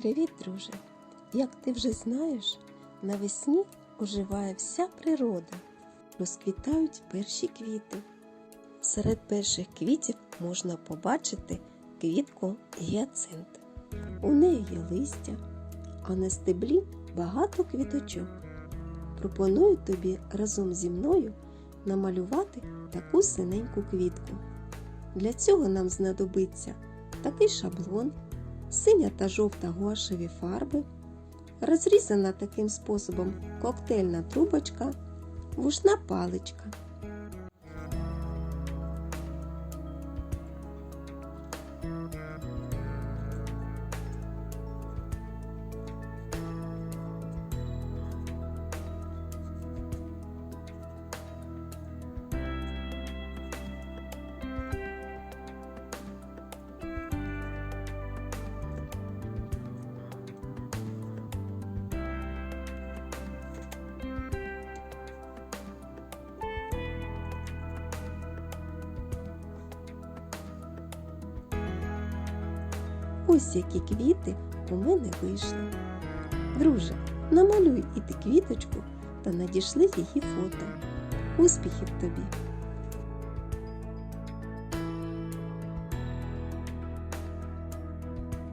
Привіт, друже! Як ти вже знаєш, навесні оживає вся природа, розквітають перші квіти. Серед перших квітів можна побачити квітку гіацинт. У неї є листя, а на стеблі багато квіточок. Пропоную тобі разом зі мною намалювати таку синеньку квітку. Для цього нам знадобиться такий шаблон, синя та жовта гуашеві фарби, розрізана таким способом коктейльна трубочка, вушна паличка. Ось які квіти у мене вийшли. Друже, намалюй і ти квіточку та надішли її фото. Успіхів тобі!